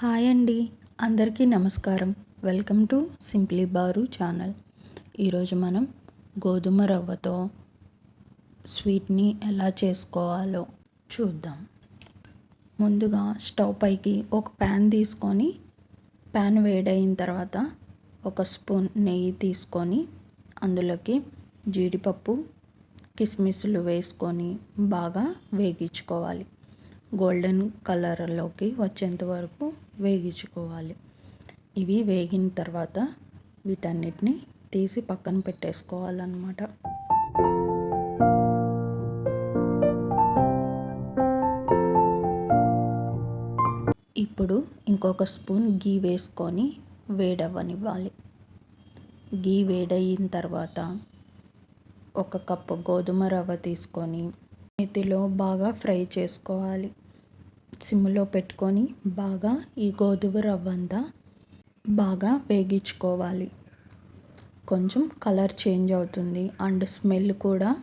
Hi అండి. అందరికీ నమస్కారం. Welcome to simply Baru channel. ఈరోజు మనం గోధుమ రవ్వతో స్వీట్ని ఎలా చేసుకోవాలో చూద్దాం. ముందుగా స్టవ్ పైకి ఒక ప్యాన్ తీసుకొని ప్యాన్ వేడైన తర్వాత ఒక స్పూన్ నెయ్యి తీసుకొని అందులోకి జీడిపప్పు కిస్మిస్లు వేసుకొని బాగా వేగించుకోవాలి. గోల్డెన్ కలర్లోకి వచ్చేంత వరకు వేగించుకోవాలి. ఇవి వేగిన తర్వాత వీటన్నిటిని తీసి పక్కన పెట్టేసుకోవాలన్నమాట. ఇప్పుడు ఇంకొక స్పూన్ గీ వేసుకొని వేడవ్వనివ్వాలి. గీ వేడయిన తర్వాత ఒక కప్పు గోధుమ రవ్వ తీసుకొని నేతిలో బాగా ఫ్రై చేసుకోవాలి. సిమ్లో పెట్టుకొని బాగా ఈ గోధుమ రవ్వ అంతా బాగా వేగించుకోవాలి. కొంచెం కలర్ చేంజ్ అవుతుంది. అండ్ స్మెల్ కూడా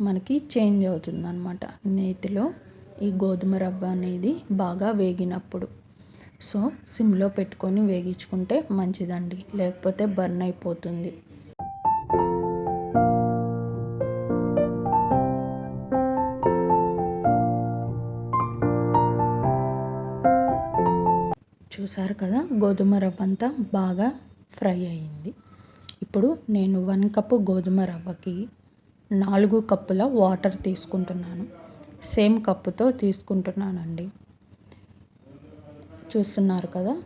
మనకి చేంజ్ అవుతుంది అనమాట నేతిలో ఈ గోధుమ రవ్వ అనేది బాగా వేగినప్పుడు. సో సిమ్లో పెట్టుకొని వేగించుకుంటే మంచిదండి. లేకపోతే బర్న్ అయిపోతుంది. చూసారు కదా గోధుమ రవ్వ అంతా బాగా ఫ్రై అయింది. ఇప్పుడు నేను వన్ కప్పు గోధుమ రవ్వకి నాలుగు కప్పుల వాటర్ తీసుకుంటున్నాను. సేమ్ కప్పుతో తీసుకుంటున్నానండి. చూస్తున్నారు కదా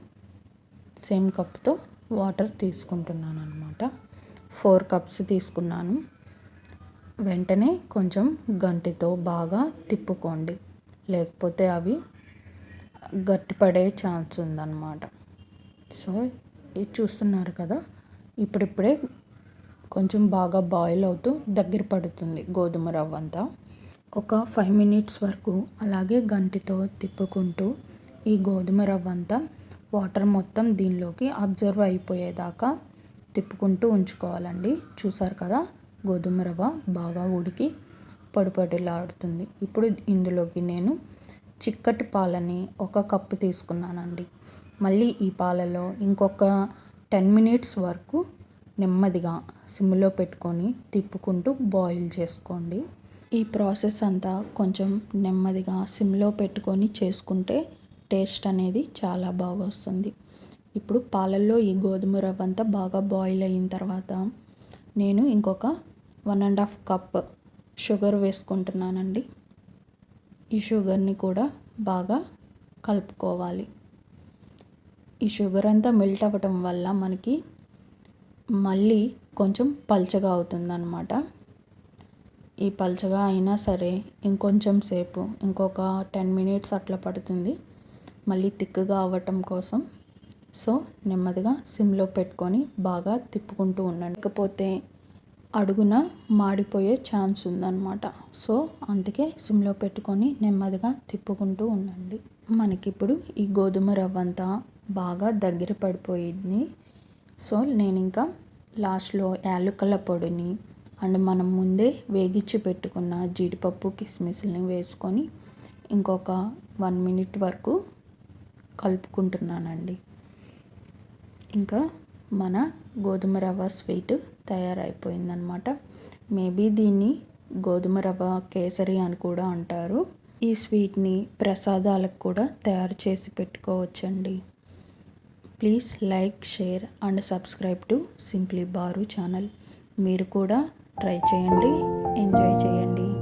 సేమ్ కప్తో వాటర్ తీసుకుంటున్నాను అనమాట ఫోర్ కప్స్ తీసుకున్నాను. వెంటనే కొంచెం గంటితో బాగా తిప్పుకోండి. లేకపోతే అవి గట్టిపడే ఛాన్స్ ఉందన్నమాట. సో ఇది చూస్తున్నారు కదా? ఇప్పుడిప్పుడే కొంచెం బాగా బాయిల్ అవుతూ దగ్గర పడుతుంది గోధుమ రవ్వ అంతా. ఒక ఫైవ్ మినిట్స్ వరకు అలాగే గంటితో తిప్పుకుంటూ ఈ గోధుమ రవ్వ అంతా వాటర్ మొత్తం దీనిలోకి అబ్జర్వ్ అయిపోయేదాకా తిప్పుకుంటూ ఉంచుకోవాలండి. చూసారు కదా? గోధుమ రవ్వ బాగా ఉడికి పొడిపొడిలాడుతుంది. ఇప్పుడు ఇందులోకి నేను చిక్కటి పాలని ఒక కప్పు తీసుకున్నానండి. మళ్ళీ ఈ పాలలో ఇంకొక టెన్ మినిట్స్ వరకు నెమ్మదిగా సిమ్లో పెట్టుకొని తిప్పుకుంటూ బాయిల్ చేసుకోండి. ఈ ప్రాసెస్ అంతా కొంచెం నెమ్మదిగా సిమ్లో పెట్టుకొని చేసుకుంటే టేస్ట్ అనేది చాలా బాగా వస్తుంది. ఇప్పుడు పాలల్లో ఈ గోధుమ రవ్వ అంతా బాగా బాయిల్ అయిన తర్వాత నేను ఇంకొక one and half cup sugar వేసుకుంటున్నానండి. ఈ షుగర్ని కూడా బాగా కలుపుకోవాలి. ఈ షుగర్ అంతా మెల్ట్ అవ్వటం వల్ల మనకి మళ్ళీ కొంచెం పల్చగా అవుతుందన్నమాట. ఈ పల్చగా అయినా సరే ఇంకొంచెం సేపు ఇంకొక టెన్ మినిట్స్ అట్లా పడుతుంది. మళ్ళీ తిక్కుగా అవ్వటం కోసం సో నెమ్మదిగా సిమ్లో పెట్టుకొని బాగా తిప్పుకుంటూ ఉండండి. ఇకపోతే అడుగున మాడిపోయే ఛాన్స్ ఉందన్నమాట. సో అందుకే సిమ్లో పెట్టుకొని నెమ్మదిగా తిప్పుకుంటూ ఉండండి. మనకిప్పుడు ఈ గోధుమ రవ్వ అంతా బాగా దగ్గర పడిపోయింది. సో నేను ఇంకా లాస్ట్లో యాలకుల పొడిని అండ్ మనం ముందే వేగించి పెట్టుకున్న జీడిపప్పు కిస్మిస్ని వేసుకొని ఇంకొక వన్ మినిట్ వరకు కలుపుకుంటున్నానండి. ఇంకా మన గోధుమ రవ్వ స్వీట్ తయారైపోయిందనమాట మేబీ దీన్ని గోధుమ రవ్వ కేసరి అని కూడా అంటారు. ఈ స్వీట్ని ప్రసాదాలకు కూడా తయారు చేసి పెట్టుకోవచ్చండి. Please like share and subscribe to simply Baru channel. మీరు కూడా ట్రై చేయండి ఎంజాయ్ చేయండి.